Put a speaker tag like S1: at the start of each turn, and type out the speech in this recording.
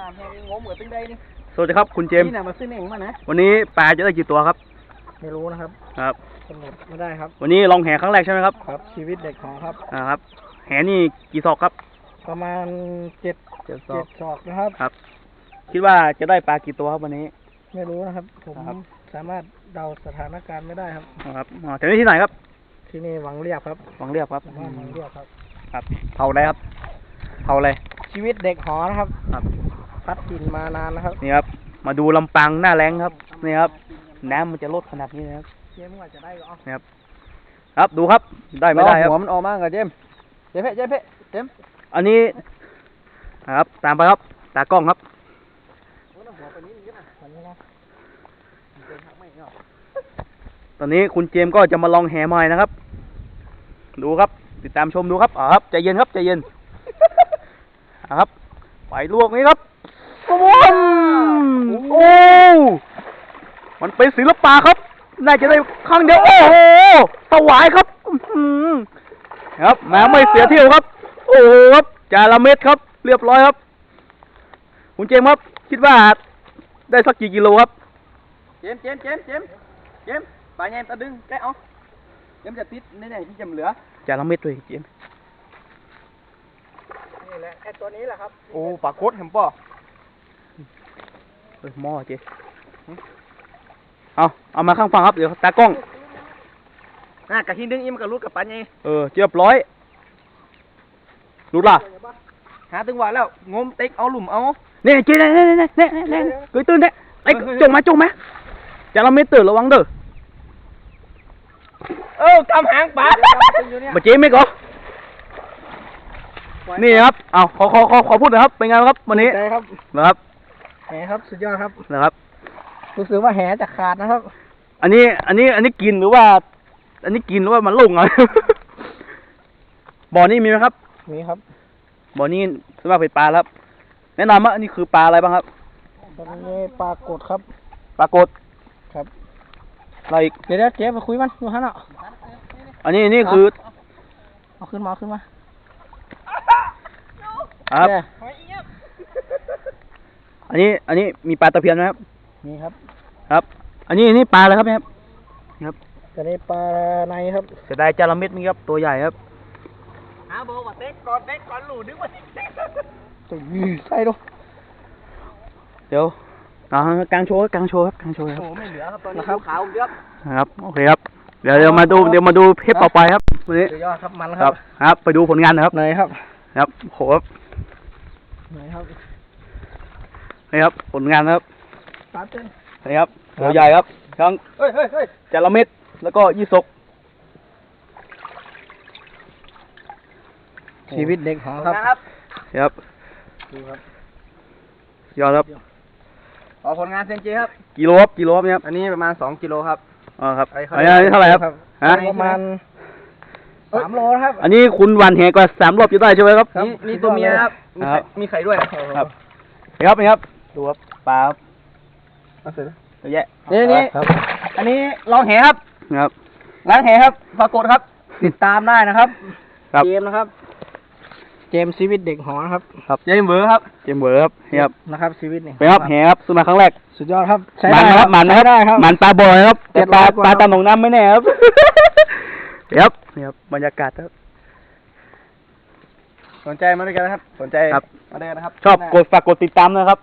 S1: น้ำแห้งงมเหมือนตึ้งใดนี่
S2: สวัสดีครับคุณเจมส์
S1: นี่น่ะมาซื้อเองมานะ
S2: วันนี้ปลาจะได้กี่ตัวครับ
S1: ไม่รู้นะครับ
S2: ครับ
S1: กำหนดไม่ได้ครับ
S2: วันนี้ลองแห่ครั้งแรกใช่ไหมครับ
S1: ครับ ชีวิตเด็กของครับ
S2: อ่าครับ แห่นี่กี่ศอกครับ
S1: ประมาณเจ็ด
S2: เจ็ดศอ
S1: เจ็
S2: ก
S1: ดศอกนะครับ
S2: ครับ คิดว่าจะได้ปลากี่ตัวครับวันนี้
S1: ไม่รู้นะครับ ผม
S2: ครับ
S1: สามารถเดาสถานการณ์ไม่ได้ครับ
S2: ครับอ๋อแถวนี้ที่ไหนครับ
S1: ที่นี่หวังเรียบครับ
S2: วังเรียบครับ
S1: บ้านหวังเรียบครับ
S2: ครับ เผาอะไรครับ เผาอะไร
S1: ชีวิตเด็กหอนะครับ
S2: ครับ
S1: พัดกินมานานนะครับ
S2: นี่ครับ มาดูลำปางหน้าแรงครับนี่ครับ น้ำมันจะลดขนาดนี้นะครับ
S1: เจมส์ว่าจะได้ก็เอา
S2: ครับดูครับ ได้ไม่ได้ครับ
S1: หัวมันออกมากับเจมส์เจมส์เพ่เจมส์เพ่เจมส์
S2: อันนี้ครับ ตามไปครับ ตากล้องครับ
S1: หัวไปนี้นิดนะมันนี่นะเจมส์หักไม่เนาะ
S2: ตอนนี้คุณเจมส์ก็จะมาลองแห่ใหม่นะครับ ดูครับ ติดตามชมดูครับอ่าครับใจเย็นครับใจเย็นอ่าครับ ไปลวกนี้ครับปุ้มโอ้มันเป็นศิลปะครับ น่าจะได้ครั้งเดียว โอ้โหถวายครับอื้อหือครับแหมาไม่เสียเที่ยวครับ โอ้โหครับจาระเม็ดครับ เรียบร้อยครับ คุณเจมส์ครับ คิดว่าได้สักกี่กิโลครับ
S1: เจมส์เจมส์เจมส์เจมส์เจมส์ปลาแยมตะดึงแกะเอาเจมส์จะติดนี่ไหนที่จำเหลือ
S2: จาระเม็ดด้วยเจมส์
S1: นี่ แหละไอตัวนี้แหละครับ
S2: โอ้ปลากดเห็นป่ะเฮ้ยหม้อเจ๊เอาเอามาข้างฝั่งครับ เดี๋ยวตากล้อง
S1: น่ากะหินดึงอีมันกับรูดกับปันไง
S2: เออเรียบร้อยรู้ล่ะ
S1: หาตึงหวะแล้วงมติ๊กเอาหลุมเอา
S2: เนี่ยเจ๊เนี่ยเนี่ยเนี่ยเนี่ยเนี่ยเนี่ยเกยตื่นเนี่ยไอ้ยจงมาจงมาจาระเม็ดตื่นระวังเด้อ
S1: เออกำหางปลา
S2: มาเจ๊ไม่ก่อนี่ ครับ เอาขอขอขอขอพูดหน่อยครับ เป็นไงครับ วันนี้
S1: ใจครับ
S2: นะครับ
S1: แหครับสุดยอดครับ
S2: นะครับ
S1: รู้สึกว่าแหจะขาดนะครับ
S2: อันนี้ อันนี้ อันนี้กินหรือว่า อันนี้กินหรือว่ามันลงอะบ่อนี้มีไหมครับ
S1: นี่ครับ
S2: บ่อนี้สำหรับเป็นปลาแล้วครับ แนะนำว่าอันนี้คือปลาอะไรบ้างครับ
S1: ตอนนี้ปลากดครับ
S2: ปลากด
S1: ครับ
S2: อะไรอีก
S1: เดี๋ยวเดี๋ยวเจ๊ไปคุยมันอยู่ฮะเนาะ
S2: อันนี้อันนี่คือ
S1: เอาขึ้นมาเอาขึ้นมา
S2: ครับ
S1: แก
S2: อันนี้ อันนี้มีปลาตะเพียนไหมครับ
S1: นี่ครับ
S2: ครับ อันนี้อันนี้ปลาอะไรครับเนี่ยครับ
S1: ตอนนี้ปลาในครับ
S2: เสียดายจาระเม็ดนี่ครับ ตัวใหญ่ครับ
S1: หาโบว่าเต็กก่อนเต็กก่อนหลูดึงมาจะยืดใส่ดู
S2: เดี๋ยวอ่ากลางโชว์ครับกลางโชว์ครับกลางโชว์ครับ
S1: โอ้ไม่เหลือครับตอนนี้ขาวเยอะ
S2: ครับ โอเคครับ เดี๋ยวเดี๋ยวมาดู เดี๋ยวมาดูเพจต่อไปครับวันนี้
S1: สุดยอดครับมัน
S2: ค
S1: ค
S2: รั
S1: รั
S2: บ บ ครับ ไปดูผลงานนะครับ
S1: ไหนครับ
S2: ครับโหครับ
S1: ไหนครับ
S2: นี่ครับผลงานนะครับ
S1: ปลาเต้น
S2: นี่ครับตัวใหญ่ครับทั้ง
S1: เฮ้ยเฮ้ยเฮ้ย
S2: จาระเม็ดแล้วก็ยี่สก
S1: ชีวิตเด็กหอครับ
S2: ครับ
S1: ดูครับ
S2: ยอดครับ
S1: ออกผลงานเซนจีครับ
S2: กิโลครับกิโลครับเนี่ยครับ
S1: อันนี้ประมาณสองกิโลครับ
S2: อ๋อครับ
S1: ไอ้เขา
S2: อันนี้อันนี้เท่าไหร่ครับฮะ
S1: ประมาณสามโลนะครับ
S2: อันนี้คุณหวันแหกว่าสามรอบจะได้ใช่ไหมครับ
S1: นี่นี่ตัวเมียครับ มี
S2: ครั
S1: ไข่
S2: บ
S1: มีไข่ด้วย
S2: ครับนี่ครับนี่ครับดูครับปลาครับ
S1: เอาเสร็จแล้ว
S2: เยอะแยะ
S1: นี่นี่
S2: ครับ
S1: อันนี้ลองแหครับ
S2: ครับ
S1: ล้างแหครับปรากฏครับ ติดตามได้นะครับ
S2: ครับ
S1: เจมส์นะครับ เจมส์ชีวิตเด็กหอนะครับ
S2: ครับ เจมส์เบอร์ครับ เจมส์เบอร์ครับนี่ครับ
S1: นะครับชีวิตนี่
S2: เป็นครับแหครับสุนัขครั้งแรก
S1: สุดยอดครับใช้
S2: มัน
S1: ได้
S2: นะครับมันนะครับ
S1: ใช้ได้ครับ
S2: มันปลาบอยครับแต่ปลา
S1: 700กว่า
S2: ปลาตามหนองน้ำไม่แน่ครับเดี๋ยวครับนี่ครับบรรยากาศครับ
S1: สนใจมาด้วยกันนะครับ สนใจ
S2: ครับ
S1: มาด้วยกันนะครับ
S2: ชอบกดฝากกดติดตามนะครับ